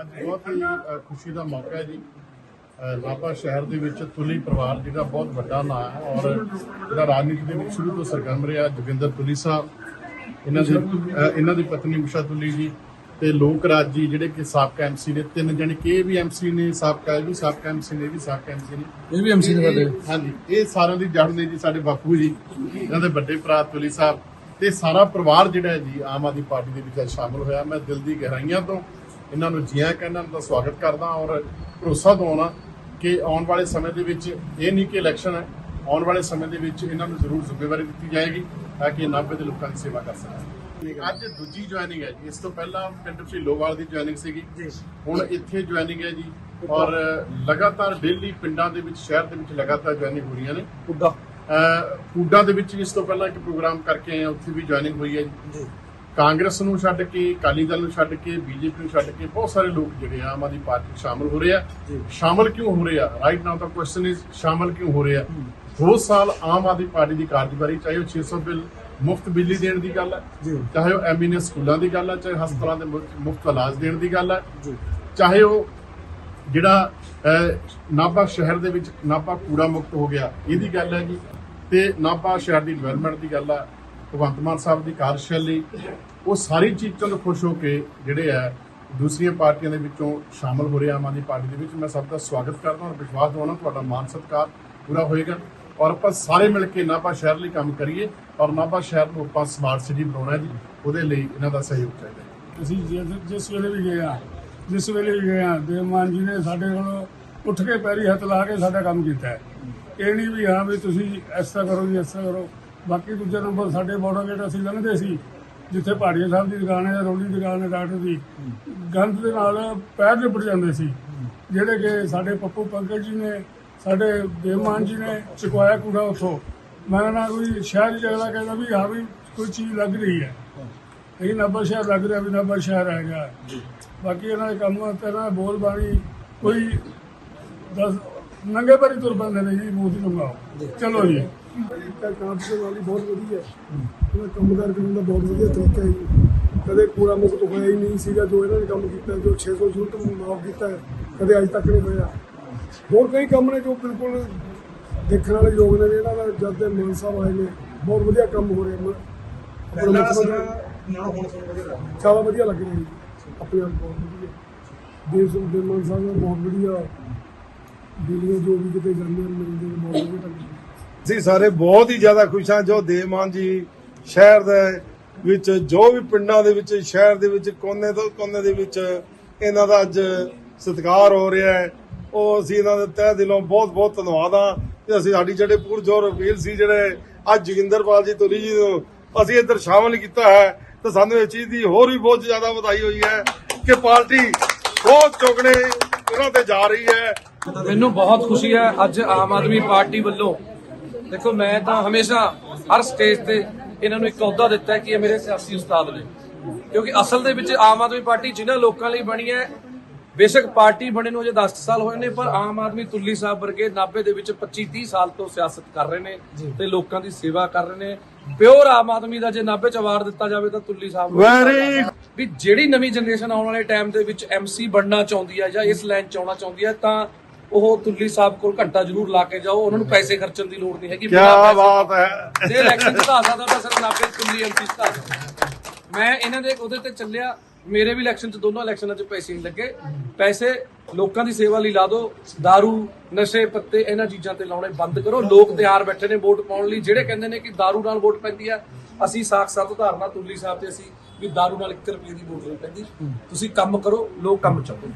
ਅੱਜ ਬਹੁਤ ਹੀ ਅ, ਖੁਸ਼ੀ ਦਾ ਮੌਕਾ ਹੈ ਜੀ। ਅ, ਨਾਭਾ ਸ਼ਹਿਰ ਦੇ ਵਿੱਚ ਤੁਲੀ ਪਰਿਵਾਰ ਜਿਹੜਾ ਬਹੁਤ ਵੱਡਾ ਨਾਂ ਹੈ ਔਰ ਜਿਹੜਾ ਰਾਜਨੀਤੀ ਦੇ ਵਿੱਚ ਸ਼ੁਰੂ ਤੋਂ ਸਰਗਰਮ ਰਿਹਾ ਜੋਗਿੰਦਰ ਤੁਲੀ ਸਾਹਿਬ ਇਹਨਾਂ ਦੀ ਅ, ਇਹਨਾਂ ਦੀ ਪਤਨੀ ਉਸ਼ਾ ਤੁਲੀ ਜੀ ਤੇ ਲੋਕ ਰਾਜ ਜੀ ਜਿਹੜੇ ਕਿ ਸਾਬਕਾ ਐਮਸੀ ਨੇ ਤਿੰਨ ਜਣੇ ਕਿ ਇਹ ਵੀ ਐਮਸੀ ਨੇ ਸਾਬਕਾ ਇਹ ਵੀ ਸਾਬਕਾ ਐਮਸੀ ਨੇ ਇਹ ਵੀ ਸਾਬਕਾ ਐਮਸੀ ਨੇ। ਇਹ ਵੀ ਐਮਸੀ ਨੇ ਸਾਡੇ ਹਾਂਜੀ ਇਹ ਸਾਰਿਆਂ ਦੀ ਜੜ ਨੇ ਜੀ ਸਾਡੇ ਬਾਪੂ ਜੀ ਇਹਨਾਂ ਦੇ ਵੱਡੇ ਭਰਾ ਤੁਲੀ ਸਾਹਿਬ ਤੇ ਸਾਰਾ ਪਰਿਵਾਰ ਜਿਹੜਾ ਹੈ ਜੀ ਆਮ ਆਦਮੀ ਪਾਰਟੀ ਦੇ ਵਿੱਚ ਅੱਜ ਸ਼ਾਮਲ ਹੋਇਆ। ਮੈਂ ਦਿਲ ਦੀ ਗਹਿਰਾਈਆਂ ਤੋਂ ਇਹਨਾਂ ਨੂੰ ਜੀਆਂ ਕਹਿੰਦਾ ਦਾ ਸਵਾਗਤ ਕਰਦਾ ਔਰ ਭਰੋਸਾ ਦਵਾਉਣਾ ਕਿ ਆਉਣ ਵਾਲੇ ਸਮੇਂ ਦੇ ਵਿੱਚ ਇਹ ਨਹੀਂ ਕਿ ਇਲੈਕਸ਼ਨ ਹੈ ਆਉਣ ਵਾਲੇ ਸਮੇਂ ਦੇ ਵਿੱਚ ਇਹਨਾਂ ਨੂੰ ਜ਼ਰੂਰ ਜ਼ਿੰਮੇਵਾਰੀ ਦਿੱਤੀ ਜਾਏਗੀ ਤਾਂ ਕਿ ਨਾਭੇ ਦੇ ਲੋਕਾਂ ਦੀ ਸੇਵਾ ਕਰ ਸਕਣ। ਅੱਜ ਦੂਜੀ ਜੁਆਇਨਿੰਗ ਹੈ ਜੀ ਇਸ ਤੋਂ ਪਹਿਲਾਂ ਪਿੰਡ ਲੋਵਾਲ ਦੀ ਜੁਆਇਨਿੰਗ ਸੀਗੀ। ਹੁਣ ਇੱਥੇ ਜੁਆਇਨਿੰਗ ਹੈ ਜੀ ਔਰ ਲਗਾਤਾਰ ਡੇਲੀ ਪਿੰਡਾਂ ਦੇ ਵਿੱਚ ਸ਼ਹਿਰ ਦੇ ਵਿੱਚ ਲਗਾਤਾਰ ਜੁਆਇਨਿੰਗ ਹੋ ਰਹੀਆਂ ਨੇ। ਅਹ ਫੂਡਾਂ ਦੇ ਵਿੱਚ ਇਸ ਤੋਂ ਪਹਿਲਾਂ ਇੱਕ ਪ੍ਰੋਗਰਾਮ ਕਰਕੇ ਆਏ ਉੱਥੇ ਵੀ ਜੁਆਇਨਿੰਗ ਹੋਈ ਹੈ ਜੀ। ਕਾਂਗਰਸ ਨੂੰ ਛੱਡ ਕੇ ਅਕਾਲੀ ਦਲ ਨੂੰ ਛੱਡ ਕੇ ਬੀਜੇਪੀ ਨੂੰ ਛੱਡ ਕੇ ਬਹੁਤ ਸਾਰੇ ਲੋਕ ਜਿਹੜੇ ਆਮ ਆਦਮੀ ਪਾਰਟੀ 'ਚ ਸ਼ਾਮਲ ਹੋ ਰਹੇ ਆ। ਸ਼ਾਮਲ ਕਿਉਂ ਹੋ ਰਹੇ ਆ? ਰਾਈਟ ਨਾਓ ਦਾ ਕੁਐਸਚਨ ਇਜ਼ ਸ਼ਾਮਲ ਕਿਉਂ ਹੋ ਰਹੇ ਆ? ਦੋ ਸਾਲ ਆਮ ਆਦਮੀ ਪਾਰਟੀ ਦੀ ਕਾਰਜਕਾਰੀ ਚਾਹੇ ਉਹ 600 ਬਿੱਲ ਮੁਫਤ ਬਿਜਲੀ ਦੇਣ ਦੀ ਗੱਲ ਹੈ ਚਾਹੇ ਉਹ ਐਮਬੀਨੇ ਸਕੂਲਾਂ ਦੀ ਗੱਲ ਹੈ ਚਾਹੇ ਹਸਪਤਾਲਾਂ ਦੇ ਮੁਫਤ ਇਲਾਜ ਦੇਣ ਦੀ ਗੱਲ ਹੈ ਚਾਹੇ ਉਹ ਜਿਹੜਾ ਨਾਭਾ ਸ਼ਹਿਰ ਦੇ ਵਿੱਚ ਨਾਭਾ ਕੂੜਾ ਮੁਕਤ ਹੋ ਗਿਆ ਇਹਦੀ ਗੱਲ ਹੈ ਜੀ ਤੇ ਨਾਭਾ ਸ਼ਹਿਰ ਦੀ ਡਿਵੈਲਪਮੈਂਟ ਦੀ ਗੱਲ ਆ ਭਗਵੰਤ ਮਾਨ ਸਾਹਿਬ ਦੀ ਕਾਰਜਸ਼ੈਲੀ, ਉਹ ਸਾਰੀ ਚੀਜ਼ਾਂ ਤੋਂ ਖੁਸ਼ ਹੋ ਕੇ ਜਿਹੜੇ ਆ ਦੂਸਰੀਆਂ ਪਾਰਟੀਆਂ ਦੇ ਵਿੱਚੋਂ ਸ਼ਾਮਲ ਹੋ ਰਹੇ ਆਮ ਆਦਮੀ ਪਾਰਟੀ ਦੇ ਵਿੱਚ, ਮੈਂ ਸਭ ਦਾ ਸਵਾਗਤ ਕਰਦਾ ਔਰ ਵਿਸ਼ਵਾਸ ਦਵਾਉਣਾ ਤੁਹਾਡਾ ਮਾਨ ਸਤਿਕਾਰ ਪੂਰਾ ਹੋਏਗਾ। ਔਰ ਆਪਾਂ ਸਾਰੇ ਮਿਲ ਕੇ ਨਾਭਾ ਸ਼ਹਿਰ ਲਈ ਕੰਮ ਕਰੀਏ ਔਰ ਨਾਭਾ ਸ਼ਹਿਰ ਨੂੰ ਆਪਾਂ ਸਮਾਰਟ ਸਿਟੀ ਬਣਾਉਣਾ ਜੀ, ਉਹਦੇ ਲਈ ਇਹਨਾਂ ਦਾ ਸਹਿਯੋਗ ਚਾਹੀਦਾ ਅਸੀਂ ਜਿਸ- ਜਿਸ ਵੇਲੇ ਵੀ ਗਏ ਆ, ਜਿਸ ਵੇਲੇ ਵੀ ਗਏ ਆ ਦੇਵਮਾਨ ਜੀ ਨੇ ਸਾਡੇ ਕੋਲ ਉੱਠ ਕੇ ਪੈਰੀ ਹੱਥ ਲਾ ਕੇ ਸਾਡਾ ਕੰਮ ਕੀਤਾ ਹੈ। ਇਹ ਨਹੀਂ ਵੀ ਹਾਂ ਵੀ ਤੁਸੀਂ ਇਸ ਤਰ੍ਹਾਂ ਕਰੋ ਜੀ, ਇਸ ਤਰ੍ਹਾਂ ਕਰੋ। ਬਾਕੀ ਦੂਜਾ ਨੰਬਰ ਸਾਡੇ ਬੋਰਡਰ ਗੇਟ ਅਸੀਂ ਲੰਘਦੇ ਸੀ ਜਿੱਥੇ ਪਹਾੜੀਆ ਸਾਹਿਬ ਦੀ ਦੁਕਾਨ ਹੈ ਰੋਲੀ ਦੀ ਦੁਕਾਨ ਹੈ ਡਾਕਟਰ ਦੀ। ਗੰਦ ਦੇ ਨਾਲ ਪੈਰ ਲਿਪਟ ਜਾਂਦੇ ਸੀ ਜਿਹੜੇ ਕਿ ਸਾਡੇ ਪੱਪੂ ਪੰਕਜ ਜੀ ਨੇ ਸਾਡੇ ਦੇਵਮਾਨ ਜੀ ਨੇ ਚੁਕਵਾਇਆ ਕੂੜਾ ਉੱਥੋਂ। ਮੈਂ ਨਾ ਕੋਈ ਸ਼ਹਿਰ ਜਗਲਾ ਕਹਿੰਦਾ ਵੀ ਹਾਂ ਵੀ ਕੋਈ ਚੀਜ਼ ਲੱਗ ਰਹੀ ਹੈ। ਇਹ ਨੰਬਰ ਸ਼ਹਿਰ ਲੱਗ ਰਿਹਾ ਵੀ ਨੰਬਰ ਸ਼ਹਿਰ ਹੈਗਾ ਬਾਕੀ ਇਹਨਾਂ ਦੇ ਕੰਮ ਤੇ ਨਾ ਬੋਲ ਬਾਣੀ ਕੋਈ ਦਸ ਨੰਗੇ ਪਰੀ ਤੁਰ ਪੈਂਦੇ ਨੇ ਜੀ ਮੂੰਹ ਦੀ ਲੰਗਾਓ ਚਲੋ ਜੀ। ਤਾਂ ਵਾਲੀ ਬਹੁਤ ਵਧੀਆ ਹੈ। ਉਹਨਾਂ ਕੰਮਕਾਰ ਕਰਨ ਦਾ ਬਹੁਤ ਵਧੀਆ ਤਰੀਕਾ ਹੈ ਜੀ। ਕਦੇ ਕੂੜਾ ਮੁਕਤ ਹੋਇਆ ਹੀ ਨਹੀਂ ਸੀਗਾ ਜੋ ਇਹਨਾਂ ਨੇ ਕੰਮ ਕੀਤਾ ਜੋ 600 ਯੂਨਿਟ ਨੂੰ ਮਾਫ ਕੀਤਾ ਹੈ ਕਦੇ ਅੱਜ ਤੱਕ ਨਹੀਂ ਹੋਇਆ। ਹੋਰ ਕਈ ਕੰਮ ਨੇ ਜੋ ਬਿਲਕੁਲ ਦੇਖਣ ਵਾਲੇ ਲੋਕ ਨੇ ਇਹਨਾਂ ਦਾ ਜਦ ਦੇ ਮਾਨ ਸਾਹਿਬ ਆਏ ਨੇ ਬਹੁਤ ਵਧੀਆ ਕੰਮ ਹੋ ਰਿਹਾ। ਆਪਣਾ ਮੁੱਖ ਮੰਤਰੀ ਜ਼ਿਆਦਾ ਵਧੀਆ ਲੱਗ ਰਿਹਾ ਜੀ। ਆਪਣੇ ਆਪ ਬਹੁਤ ਵਧੀਆ। ਦੇਸ਼ ਦੇ ਮਾਨ ਸਾਹਿਬ ਨੇ ਬਹੁਤ ਵਧੀਆ ਦਿੱਲੀੋਂ ਜੋ ਵੀ ਕਿਤੇ ਜਾਂਦੇ ਹਨ, ਮਿਲਦੇ ਨੇ, ਬਹੁਤ ਵਧੀਆ ਲੱਗਦਾ ਅਸੀਂ ਸਾਰੇ ਬਹੁਤ ਹੀ ਜ਼ਿਆਦਾ ਖੁਸ਼ ਹਾਂ ਜੋ ਦੇਵਮਾਨ ਜੀ ਸ਼ਹਿਰ ਦੇ ਵਿੱਚ, ਜੋ ਵੀ ਪਿੰਡਾਂ ਦੇ ਵਿੱਚ, ਸ਼ਹਿਰ ਦੇ ਵਿੱਚ, ਕੋਨੇ ਤੋਂ ਕੋਨੇ ਦੇ ਵਿੱਚ ਇਹਨਾਂ ਦਾ ਅੱਜ ਸਤਿਕਾਰ ਹੋ ਰਿਹਾ ਹੈ। ਉਹ ਅਸੀਂ ਇਹਨਾਂ ਦੇ ਤਹਿ ਦਿਲੋਂ ਬਹੁਤ ਬਹੁਤ ਧੰਨਵਾਦ ਹਾਂ। ਕਿ ਅਸੀਂ ਸਾਡੀ ਜਿਹੜੇ ਪੁਰਜੋਰ ਅਪੀਲ ਸੀ, ਜਿਹੜੇ ਅੱਜ ਜੋਗਿੰਦਰਪਾਲ ਜੀ ਤੁਲੀ ਜੀ ਨੂੰ ਅਸੀਂ ਇੱਧਰ ਸ਼ਾਮਲ ਕੀਤਾ ਹੈ, ਤਾਂ ਸਾਨੂੰ ਇਸ ਚੀਜ਼ ਦੀ ਹੋਰ ਵੀ ਬਹੁਤ ਜ਼ਿਆਦਾ ਵਧਾਈ ਹੋਈ ਹੈ ਕਿ ਪਾਰਟੀ ਬਹੁਤ ਚੁਗਣੇ, ਉਹਨਾਂ ਤੇ ਜਾ ਰਹੀ ਹੈ। ਮੈਨੂੰ ਬਹੁਤ ਖੁਸ਼ੀ ਹੈ ਅੱਜ ਆਮ ਆਦਮੀ ਪਾਰਟੀ ਵੱਲੋਂ। ਦੇਖੋ ਮੈਂ ਤਾਂ ਹਮੇਸ਼ਾ ਹਰ ਸਟੇਜ ਤੇ ਇਹਨਾਂ ਨੂੰ ਇੱਕ ਅਹੁਦਾ ਦਿੱਤਾ ਕਿ ਇਹ ਮੇਰੇ ਸਿਆਸੀ ਉਸਤਾਦ ਨੇ। ਕਿਉਂਕਿ ਅਸਲ ਦੇ ਵਿੱਚ ਆਮ ਆਦਮੀ ਪਾਰਟੀ ਜਿਨ੍ਹਾਂ ਲੋਕਾਂ ਲਈ ਬਣੀ ਹੈ ਬੇਸ਼ੱਕ ਪਾਰਟੀ ਬਣੇ ਨੂੰ ਅਜੇ 10 ਸਾਲ ਹੋਏ ਨੇ ਪਰ ਆਮ ਆਦਮੀ ਤੁੱਲੀ ਸਾਹਿਬ ਵਰਗੇ ਨਾਭੇ ਦੇ ਵਿੱਚ 25 30 ਸਾਲ ਤੋਂ ਸਿਆਸਤ ਕਰ ਰਹੇ ਨੇ ਤੇ ਲੋਕਾਂ ਦੀ ਸੇਵਾ ਕਰ ਰਹੇ ਨੇ। ਪਿਓਰ ਆਮ ਆਦਮੀ ਦਾ ਜੇ ਨਾਭੇ ਚ ਅਵਾਰਡ ਦਿੱਤਾ ਜਾਵੇ ਤਾਂ ਤੁੱਲੀ ਸਾਹਿਬ Very ਵੀ ਜਿਹੜੀ ਨਵੀਂ ਜਨਰੇਸ਼ਨ ਆਉਣ ਵਾਲੇ ਟਾਈਮ ਦੇ ਵਿੱਚ ਐਮਸੀ ਬਣਨਾ ਚਾਹੁੰਦੀ ਹੈ ਜਾਂ ਇਸ ਲਾਈਨ ਚ ਆਉਣਾ ਚਾਹੁੰਦੀ ਹੈ ਤਾਂ ਉਹ ਤੁੱਲੀ ਸਾਹਿਬ ਕੋਲ ਘੰਟਾ ਜ਼ਰੂਰ ਲਾ ਕੇ ਜਾਓ ਉਹਨਾਂ ਨੂੰ ਪੈਸੇ ਖਰਚਣ ਦੀ ਲੋੜ ਨਹੀਂ ਹੈਗੀ ਕੀ ਬਿਨਾਂ ਪੈਸੇ ਬਾਤ ਹੈ ਜੇ ਇਲੈਕਸ਼ਨ ਜਿਤਾ ਸਕਦਾ ਤਾਂ ਸਿਰਫ ਨਾਭੇ ਤੁੱਲੀ ਐਮਸੀ ਜਿਤਾ ਸਕਦਾ ਮੈਂ ਇਹਨਾਂ ਦੇ ਉਹਦੇ ਤੇ ਚੱਲਿਆ ਮੇਰੇ ਵੀ ਇਲੈਕਸ਼ਨ ਚ ਦੋਨੋਂ ਇਲੈਕਸ਼ਨਾਂ ਚ ਪੈਸੇ ਨਹੀਂ ਲੱਗੇ ਪੈਸੇ ਲੋਕਾਂ ਦੀ ਸੇਵਾ ਲਈ ਲਾ ਦਿਓ दारू ਨਸ਼ੇ ਪੱਤੇ ਇਹਨਾਂ ਚੀਜ਼ਾਂ ਤੇ ਲਾਉਣੇ ਬੰਦ ਕਰੋ ਲੋਕ ਤਿਆਰ ਬੈਠੇ ਨੇ ਵੋਟ ਪਾਉਣ ਲਈ ਜਿਹੜੇ ਕਹਿੰਦੇ ਨੇ ਕਿ दारू ਨਾਲ ਵੋਟ ਪੈਂਦੀ ਆ ਅਸੀਂ ਸਾਖਸਾਤ ਉਦਾਹਰਨਾਂ ਤੁੱਲੀ ਸਾਹਿਬ ਤੇ ਅਸੀਂ ਵੀ दारू ਨਾਲ 1 ਰੁਪਏ ਦੀ ਵੋਟ ਨਹੀਂ ਪੈਂਦੀ ਤੁਸੀਂ ਕੰਮ ਕਰੋ ਲੋਕ ਕੰਮ ਚਾਹੋ